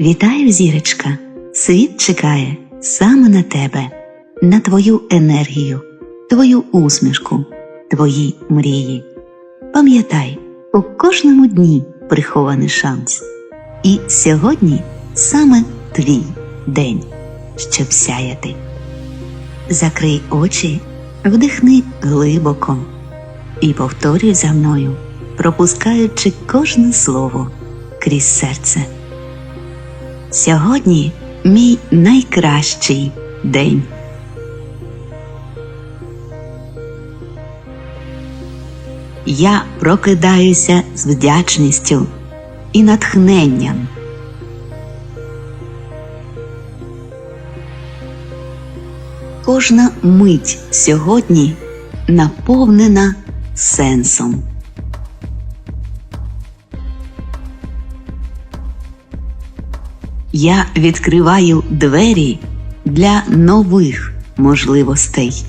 Вітаю, зірочка! Світ чекає саме на тебе, на твою енергію, твою усмішку, твої мрії. Пам'ятай, у кожному дні прихований шанс. І сьогодні саме твій день, щоб сяяти. Закрий очі, вдихни глибоко і повторюй за мною, пропускаючи кожне слово крізь серце. Сьогодні мій найкращий день. Я прокидаюся з вдячністю і натхненням. Кожна мить сьогодні наповнена сенсом. Я відкриваю двері для нових можливостей.